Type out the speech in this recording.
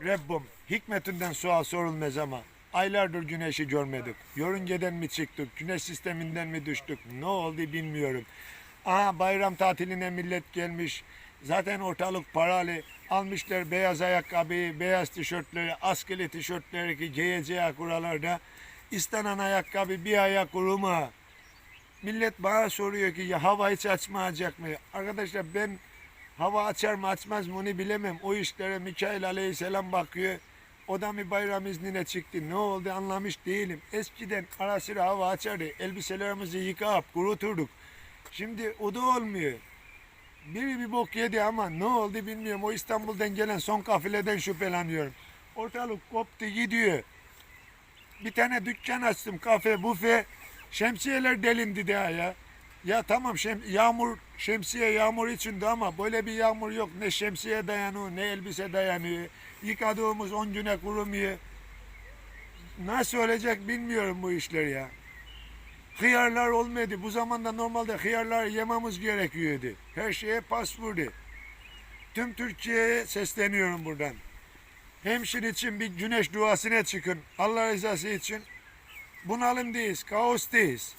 Rabbim hikmetinden sual sorulmaz ama aylardır güneşi görmedik. Yörüngeden mi çıktık, güneş sisteminden mi düştük, ne oldu bilmiyorum. Aha bayram tatiline millet gelmiş. Zaten ortalık paralı. Almışlar beyaz ayakkabıyı, beyaz tişörtleri, askılı tişörtleri ki giyeceği buralarda. İstenen ayakkabı bir ayak kuruma. Millet bana soruyor ki ya hava hiç açmayacak mı? Arkadaşlar ben hava açar mı açmaz mı onu bilemem. O işlere Mikail aleyhisselam bakıyor. O da mı bayram iznine çıktı? Ne oldu anlamış değilim. Eskiden ara sıra hava açardı. Elbiselerimizi yıkayıp kuruturduk. Şimdi o da olmuyor. Biri bir bok yedi ama ne oldu bilmiyorum. O İstanbul'dan gelen son kafileden şüpheleniyorum. Ortalık koptu gidiyor. Bir tane dükkan açtım kafe, büfe. Şemsiyeler delindi daha ya. Ya tamam şem, yağmur, şemsiye yağmur içinde ama böyle bir yağmur yok. Ne şemsiye dayanıyor, ne elbise dayanıyor. Yıkadığımız 10 güne kurumuyor. Nasıl olacak bilmiyorum bu işler ya. Hıyarlar olmadı. Bu zamanda normalde hıyarlar yememiz gerekiyordu. Her şeye pas vurdu. Tüm Türkiye'ye sesleniyorum buradan. Hemşin için bir güneş duasına çıkın. Allah rızası için bunalımdayız, kaostayız.